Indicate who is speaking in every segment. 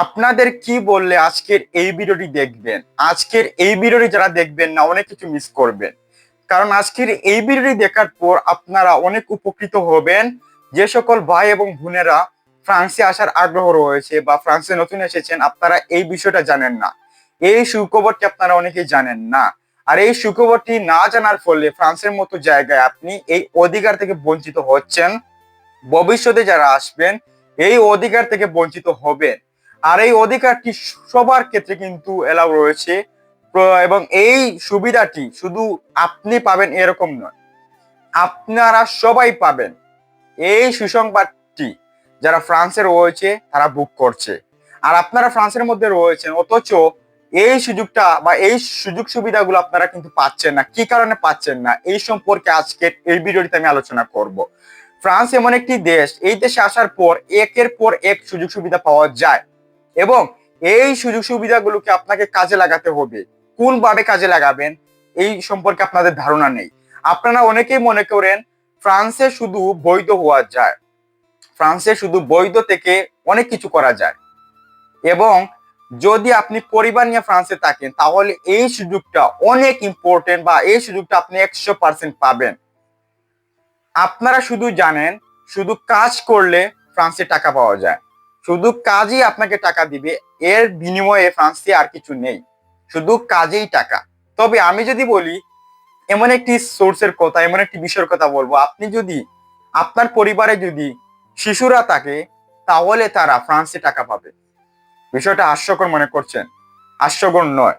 Speaker 1: আপনাদের কি বললে আজকের এই ভিডিওটি দেখবেন? আজকের এই ভিডিওটি যারা দেখবেন না, অনেক কিছু মিস করবেন। কারণ আজকের এই ভিডিওটি দেখার পর আপনারা অনেক উপকৃত হবেন। যে সকল ভাই এবং বোনেরা ফ্রান্সে আসার আগ্রহ রয়েছে বা ফ্রান্সে নতুন এসেছেন, আপনারা এই বিষয়টা জানেন না। এই সুখবরটি আপনারা অনেকেই জানেন না। আর এই সুখবরটি না জানার ফলে ফ্রান্সের মতো জায়গায় আপনি এই অধিকার থেকে বঞ্চিত হচ্ছেন। ভবিষ্যতে যারা আসবেন, এই অধিকার থেকে বঞ্চিত হবেন। আর এই অধিকারটি সবার ক্ষেত্রে কিন্তু এলাও রয়েছে। এবং এই সুবিধাটি শুধু আপনি পাবেন এরকম নয়, আপনারা সবাই পাবেন। এই সুসংবাদটি যারা ফ্রান্সে রয়েছে, তারা বুক করছে। আর আপনারা ফ্রান্সের মধ্যে রয়েছেন, অথচ এই সুযোগটা বা এই সুযোগ সুবিধাগুলো আপনারা কিন্তু পাচ্ছেন না। কি কারণে পাচ্ছেন না? এই সম্পর্কে আজকে এই ভিডিওটিতে আমি আলোচনা করব। ফ্রান্স এমন একটি দেশ, এই দেশে আসার পর, একের পর এক সুযোগ সুবিধা পাওয়া যায়। এবং এই সুযোগ সুবিধাগুলোকে আপনাকে কাজে লাগাতে হবে। কোনভাবে কাজে লাগাবেন, এই সম্পর্কে আপনাদের ধারণা নেই। আপনারা অনেকেই মনে করেন, ফ্রান্সে শুধু বৈধ হওয়া যায়। ফ্রান্সে শুধু বৈধ থেকে অনেক কিছু করা যায়। এবং যদি আপনি পরিবার নিয়ে ফ্রান্সে থাকেন, তাহলে এই সুযোগটা অনেক ইম্পর্টেন্ট বা এই সুযোগটা আপনি একশো পার্সেন্ট পাবেন। আপনারা শুধু জানেন, শুধু কাজ করলে ফ্রান্সে টাকা পাওয়া যায়। শুধু কাজই আপনাকে টাকা দিবে, এর বিনিময়ে ফ্রান্সে আর কিছু নেই। শুধু কাজেই টাকা। তবে আমি যদি বলি, এমন একটি সোর্সের কথা, এমন একটি বিষয়ের কথা বলব, আপনি যদি, আপনার পরিবারে যদি শিশুরা থাকে, তাহলে তারা ফ্রান্সে টাকা পাবে। বিষয়টা হাস্যকর মনে করছেন। হাস্যকর নয়।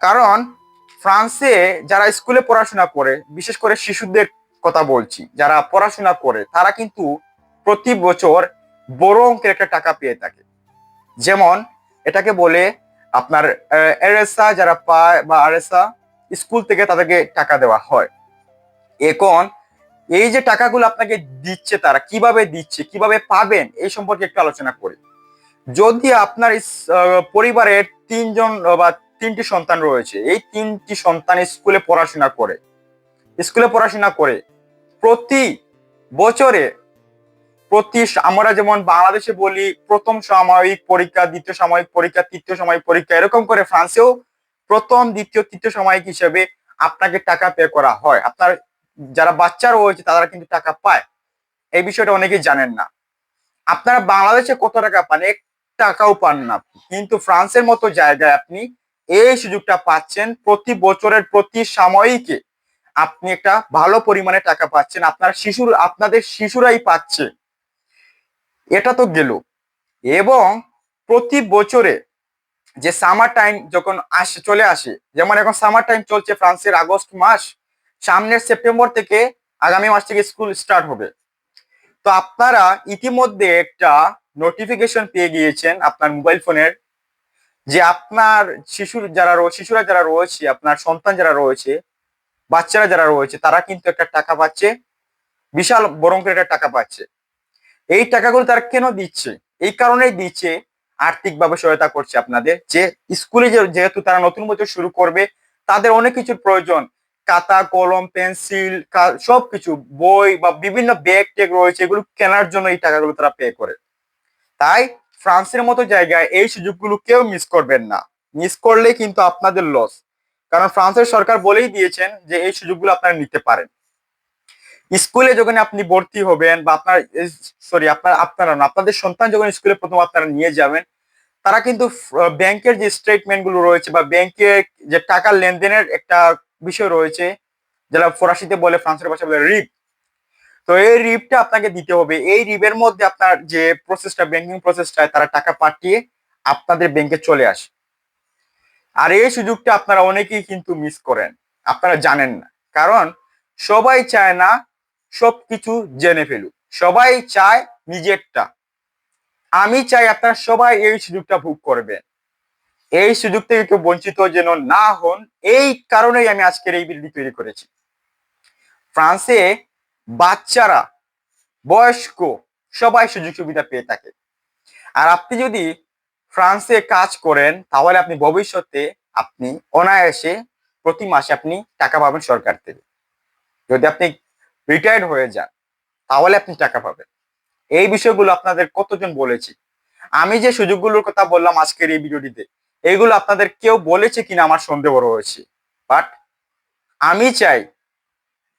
Speaker 1: কারণ ফ্রান্সে যারা স্কুলে পড়াশোনা করে, বিশেষ করে শিশুদের কথা বলছি, যারা পড়াশোনা করে, তারা কিন্তু প্রতি বছর বড় অঙ্কের একটা টাকা পেয়ে থাকে। যেমন, এটাকে বলে আপনার এরেসা যারা পায় বা আরেসা স্কুল থেকে তাদেরকে টাকা দেওয়া হয়। এখন, এই যে টাকাগুলো আপনাকে দিচ্ছে তারা, কীভাবে দিচ্ছে, কীভাবে পাবেন, এই সম্পর্কে একটু আলোচনা করি। যদি আপনার পরিবারের তিনজন বা তিনটি সন্তান রয়েছে, এই তিনটি সন্তান স্কুলে পড়াশোনা করে, স্কুলে পড়াশোনা করে, প্রতি বছরে প্রতি আমরা যেমন বাংলাদেশে বলি, প্রথম সাময়িক পরীক্ষা, দ্বিতীয় সাময়িক পরীক্ষা, তৃতীয় সাময়িক পরীক্ষা, এরকম করে ফ্রান্সেও প্রথম, দ্বিতীয়, তৃতীয় সাময়িক হিসেবে আপনাকে টাকা পে করা হয়। আপনার যারা বাচ্চা রয়েছে, তারা কিন্তু টাকা পায়। এই বিষয়টা অনেকেই জানেন না। আপনারা বাংলাদেশে কত টাকা পান? এক টাকাও পান না কিন্তু ফ্রান্সের মতো জায়গায় আপনি এই সুযোগটা পাচ্ছেন, প্রতি বছরের প্রতি সাময়িকে আপনি একটা ভালো পরিমাণে টাকা পাচ্ছেন। আপনার শিশুর, আপনাদের শিশুরাই পাচ্ছে। এটা তো গেল। এবং প্রতি বছরে যে সামার টাইম যখন আসে, চলে আসে, যেমন এখন সামার টাইম চলছে ফ্রান্সের আগস্ট মাস, সামনের সেপ্টেম্বর থেকে আগামী মাস থেকে স্কুল স্টার্ট হবে। তো আপনারা ইতিমধ্যে একটা নোটিফিকেশন পেয়ে গিয়েছেন আপনার মোবাইল ফোনের যে আপনার শিশুর যারা শিশুরা যারা রয়েছে, আপনার সন্তান যারা রয়েছে, বাচ্চারা যারা রয়েছে, তারা কিন্তু একটা টাকা পাচ্ছে, বিশাল অঙ্কের একটা টাকা পাচ্ছে। এই টাকাগুলো তারা কেন দিচ্ছে? এই কারণেই দিচ্ছে, আর্থিকভাবে সহায়তা করছে আপনাদের। যে স্কুলে যেহেতু তারা নতুন বছর শুরু করবে, তাদের অনেক কিছুর প্রয়োজন। খাতা, কলম, পেন্সিল সবকিছু, বই বা বিভিন্ন ব্যাগ টেগ রয়েছে, এগুলো কেনার জন্য এই টাকাগুলো তারা পে করে। তাই ফ্রান্সের মতো জায়গায় এই সুযোগগুলো কেউ মিস করবেন না। মিস করলে কিন্তু আপনাদের লস কারণ ফ্রান্সের সরকার বলেই দিয়েছেন যে এই সুযোগগুলো আপনারা নিতে পারেন। স্কুলে যখন আপনি ভর্তি হবেন বা আপনার সরি আপনার, আপনারা আপনাদের সন্তান যখন স্কুলে প্রথম আপনারা নিয়ে যাবেন, তারা কিন্তু ব্যাংকের যে স্টেটমেন্টগুলো রয়েছে বা ব্যাংকে যে টাকা লেনদেনের একটা বিষয় রয়েছে, যারা ফরাসিতে বলে, ফ্রান্সের ভাষা বলে রিপ। তো এই রিপটা আপনাকে দিতে হবে। এই রিপের মধ্যে আপনার যে প্রসেসটা ব্যাংকিং প্রসেসটা তারা টাকা পাঠিয়ে আপনাদের ব্যাংকে চলে আসে। আর এই সুযোগটা আপনারা অনেকেই কিন্তু মিস করেন। আপনারা জানেন না। কারণ সবাই চায় না সবকিছু জেনে ফেলুক। সবাই চায় নিজেরটা। আমি চাই আপনারা সবাই এই সুযোগটা ভোগ করবেন। এই সুযোগ থেকে কেউ বঞ্চিত যেন না হন, এই কারণেই আমি আজকের এই ভিডিও তৈরি করেছি। ফ্রান্সে বাচ্চারা, বয়স্ক, সবাই সুযোগ সুবিধা পেয়ে থাকে। আর আপনি যদি ফ্রান্সে কাজ করেন, তাহলে আপনি ভবিষ্যতে আপনি অনায়াসে প্রতি মাসে আপনি টাকা পাবেন সরকার থেকে। যদি আপনি রিটায়ার্ড হয়ে যান, তাহলে আপনি টাকা পাবেন। এই বিষয়গুলো আপনাদের কতজন বলেছি? আমি যে সুযোগগুলোর কথা বললাম আজকের এই ভিডিওটিতে এইগুলো আপনাদের কেউ বলেছে কিনা আমার সন্দেহ রয়েছে। বাট আমি চাই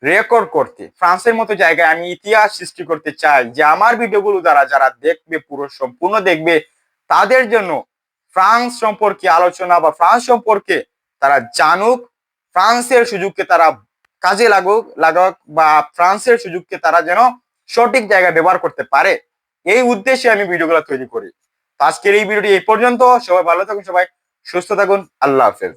Speaker 1: রেকর্ড করতে, ফ্রান্সের মতো জায়গায় আমি ইতিহাস সৃষ্টি করতে চাই যে আমার ভিডিওগুলো দ্বারা যারা দেখবে, পুরো সম্পূর্ণ দেখবে, তাদের জন্য ফ্রান্স সম্পর্কে আলোচনা বা ফ্রান্স সম্পর্কে তারা জানুক, ফ্রান্সের সুযোগকে তারা কাজে লাগুক, লাগাক বা ফ্রান্সের সুযোগকে তারা যেন সঠিক জায়গায় ব্যবহার করতে পারে। এই উদ্দেশ্যে আমি ভিডিওগুলো তৈরি করি। আজকের এই ভিডিওটি এই পর্যন্ত। সবাই ভালো থাকুন, সবাই সুস্থ থাকুন। আল্লাহ হাফেজ।